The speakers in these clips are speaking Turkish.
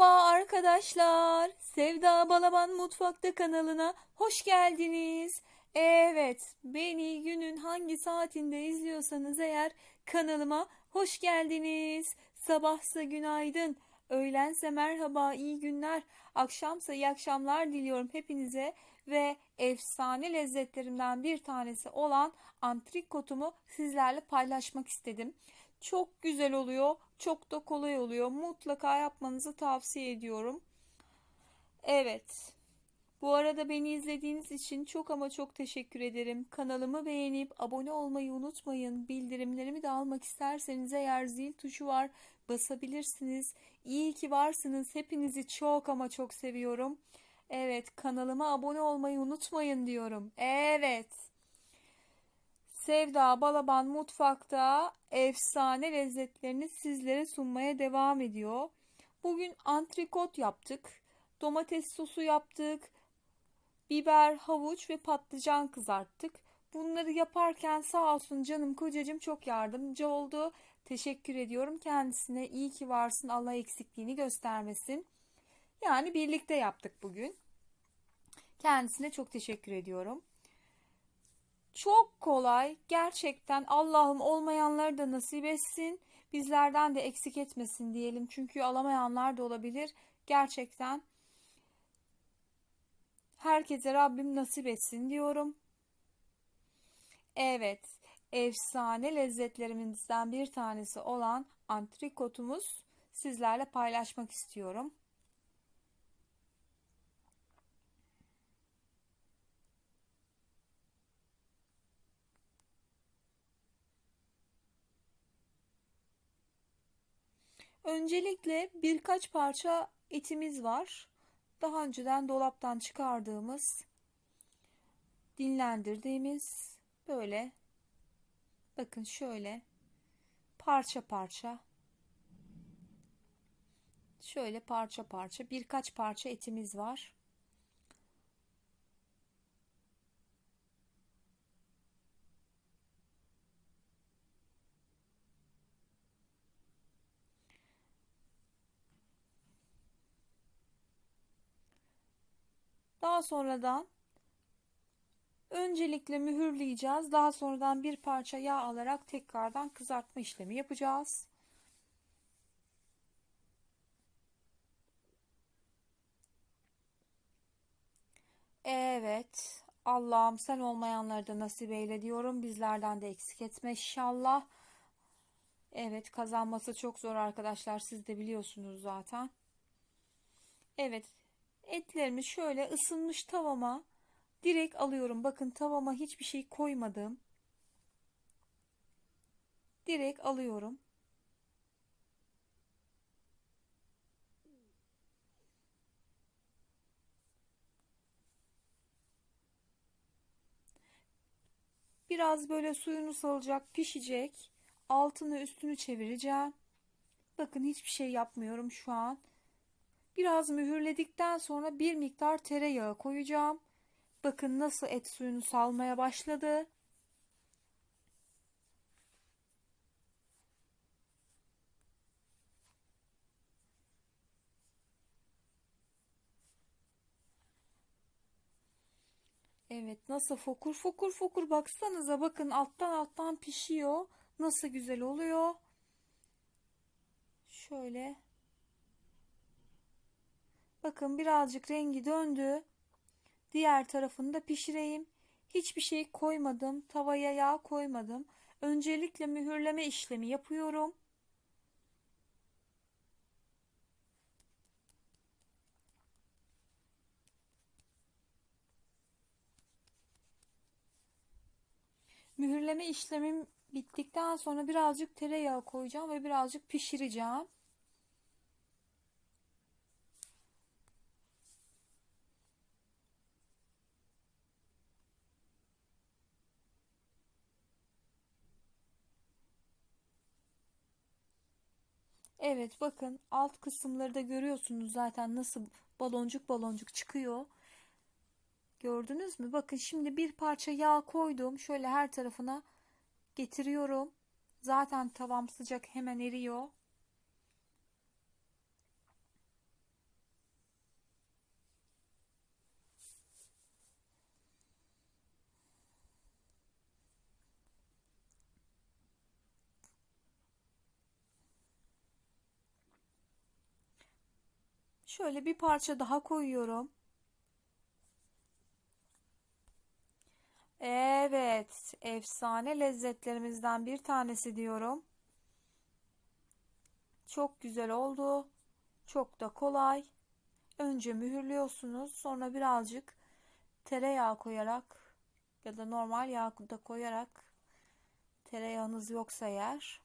arkadaşlar. Sevda Balaban Mutfakta kanalına hoş geldiniz. Evet, beni günün hangi saatinde izliyorsanız eğer kanalıma hoş geldiniz. Sabahsa günaydın, öğlense merhaba, iyi günler, akşamsa iyi akşamlar diliyorum hepinize ve efsane lezzetlerimden bir tanesi olan antrikotumu sizlerle paylaşmak istedim. Çok güzel oluyor, çok da kolay oluyor. Mutlaka yapmanızı tavsiye ediyorum. Evet. Bu arada beni izlediğiniz için çok ama çok teşekkür ederim. Kanalımı beğenip abone olmayı unutmayın. Bildirimlerimi de almak isterseniz eğer zil tuşu var basabilirsiniz. İyi ki varsınız. Hepinizi çok ama çok seviyorum. Evet, kanalıma abone olmayı unutmayın diyorum. Evet. Sevda Balaban Mutfak'ta efsane lezzetlerini sizlere sunmaya devam ediyor. Bugün antrikot yaptık. Domates sosu yaptık. Biber, havuç ve patlıcan kızarttık. Bunları yaparken sağ olsun canım kocacığım çok yardımcı oldu. Teşekkür ediyorum kendisine. İyi ki varsın. Allah eksikliğini göstermesin. Yani birlikte yaptık bugün. Kendisine çok teşekkür ediyorum. Çok kolay. Gerçekten Allah'ım olmayanları da nasip etsin. Bizlerden de eksik etmesin diyelim. Çünkü alamayanlar da olabilir. Gerçekten herkese Rabbim nasip etsin diyorum. Evet, efsane lezzetlerimizden bir tanesi olan antrikotumuz sizlerle paylaşmak istiyorum. Öncelikle birkaç parça etimiz var. Daha önceden dolaptan çıkardığımız, dinlendirdiğimiz böyle bakın şöyle parça parça şöyle parça parça birkaç parça etimiz var. Daha sonradan öncelikle mühürleyeceğiz. Daha sonradan bir parça yağ alarak tekrardan kızartma işlemi yapacağız. Evet. Allah'ım sen olmayanları da nasip eyle diyorum. Bizlerden de eksik etme inşallah. Evet kazanması çok zor arkadaşlar. Siz de biliyorsunuz zaten. Evet etlerimi şöyle ısınmış tavama direkt alıyorum. Bakın tavama hiçbir şey koymadım. Direkt alıyorum. Biraz böyle suyunu salacak, pişecek. Altını üstünü çevireceğim. Bakın hiçbir şey yapmıyorum şu an. Biraz mühürledikten sonra bir miktar tereyağı koyacağım. Bakın nasıl et suyunu salmaya başladı. Evet nasıl fokur fokur fokur baksanıza bakın alttan alttan pişiyor. Nasıl güzel oluyor. Şöyle Bakın birazcık rengi döndü. Diğer tarafını da pişireyim. Hiçbir şey koymadım. Tavaya yağ koymadım. Öncelikle mühürleme işlemi yapıyorum. Mühürleme işlemim bittikten sonra birazcık tereyağı koyacağım ve birazcık pişireceğim. Evet bakın alt kısımları da görüyorsunuz zaten nasıl baloncuk baloncuk çıkıyor. Gördünüz mü? Bakın şimdi bir parça yağ koydum. Şöyle her tarafına getiriyorum. Zaten tavam sıcak hemen eriyor. Şöyle bir parça daha koyuyorum. Evet, efsane lezzetlerimizden bir tanesi diyorum. Çok güzel oldu. Çok da kolay. Önce mühürlüyorsunuz. Sonra birazcık tereyağı koyarak ya da normal yağ da koyarak tereyağınız yoksa eğer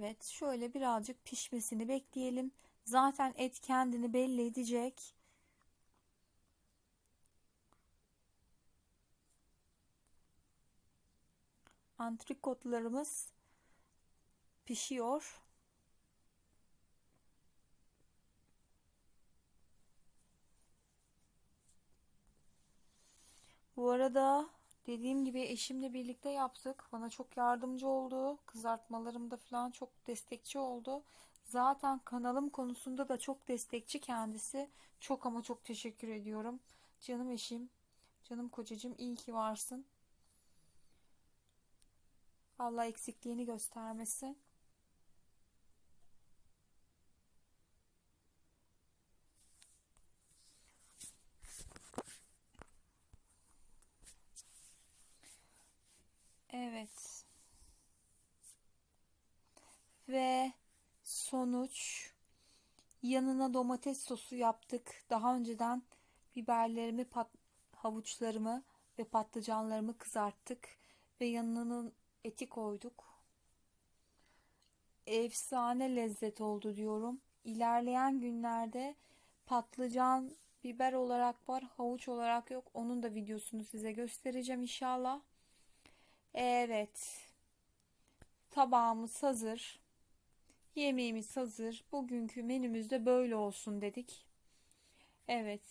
Evet, şöyle birazcık pişmesini bekleyelim. Zaten et kendini belli edecek. Antrikotlarımız pişiyor. Bu arada dediğim gibi eşimle birlikte yaptık. Bana çok yardımcı oldu. Kızartmalarımda falan çok destekçi oldu. Zaten kanalım konusunda da çok destekçi kendisi. Çok ama çok teşekkür ediyorum. Canım eşim, canım kocacığım iyi ki varsın. Allah eksikliğini göstermesin. Evet. Ve sonuç yanına domates sosu yaptık. Daha önceden biberlerimi, pat, havuçlarımı ve patlıcanlarımı kızarttık ve yanına eti koyduk. Efsane lezzet oldu diyorum. İlerleyen günlerde patlıcan, biber olarak var, havuç olarak yok. Onun da videosunu size göstereceğim inşallah. Evet. Tabağımız hazır. Yemeğimiz hazır. Bugünkü menümüz de böyle olsun dedik. Evet.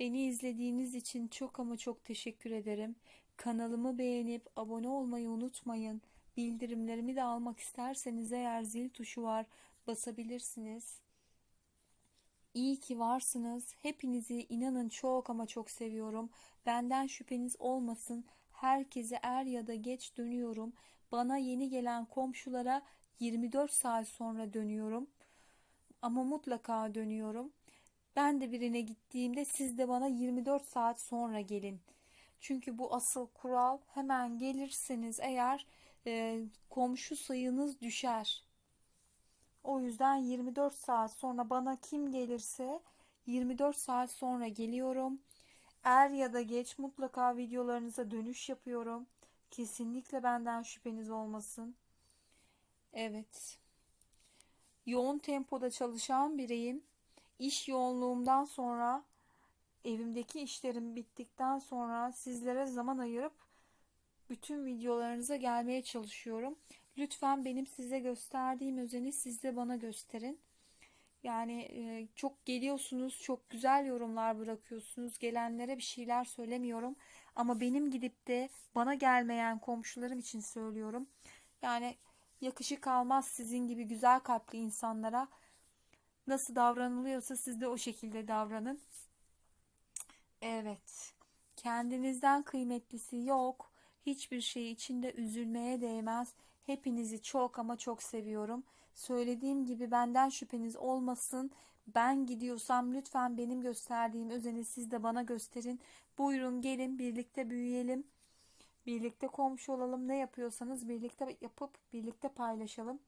Beni izlediğiniz için çok ama çok teşekkür ederim. Kanalımı beğenip abone olmayı unutmayın. Bildirimlerimi de almak isterseniz eğer zil tuşu var basabilirsiniz. İyi ki varsınız. Hepinizi inanın çok ama çok seviyorum. Benden şüpheniz olmasın. Herkese er ya da geç dönüyorum. Bana yeni gelen komşulara 24 saat sonra dönüyorum. Ama mutlaka dönüyorum. Ben de birine gittiğimde siz de bana 24 saat sonra gelin. Çünkü bu asıl kural hemen gelirseniz eğer e, komşu sayınız düşer. O yüzden 24 saat sonra bana kim gelirse 24 saat sonra geliyorum. Er ya da geç mutlaka videolarınıza dönüş yapıyorum. Kesinlikle benden şüpheniz olmasın. Evet. Yoğun tempoda çalışan biriyim. İş yoğunluğumdan sonra evimdeki işlerim bittikten sonra sizlere zaman ayırıp bütün videolarınıza gelmeye çalışıyorum. Lütfen benim size gösterdiğim özeni siz de bana gösterin. Yani e, çok geliyorsunuz, çok güzel yorumlar bırakıyorsunuz. Gelenlere bir şeyler söylemiyorum. Ama benim gidip de bana gelmeyen komşularım için söylüyorum. Yani yakışık almaz sizin gibi güzel kalpli insanlara. Nasıl davranılıyorsa siz de o şekilde davranın. Evet. Kendinizden kıymetlisi yok. Hiçbir şey içinde üzülmeye değmez. Hepinizi çok ama çok seviyorum. Söylediğim gibi benden şüpheniz olmasın. Ben gidiyorsam lütfen benim gösterdiğim özeni siz de bana gösterin. Buyurun gelin birlikte büyüyelim. Birlikte komşu olalım. Ne yapıyorsanız birlikte yapıp birlikte paylaşalım.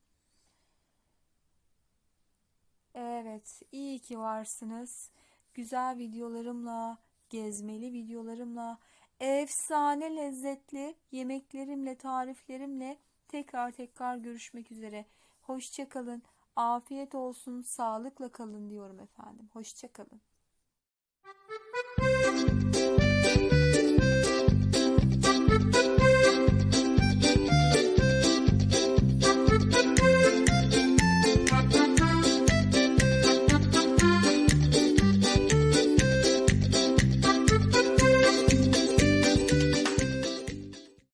Evet, iyi ki varsınız. Güzel videolarımla, gezmeli videolarımla, efsane lezzetli yemeklerimle, tariflerimle tekrar tekrar görüşmek üzere. Hoşçakalın. Afiyet olsun. Sağlıkla kalın diyorum efendim. Hoşçakalın.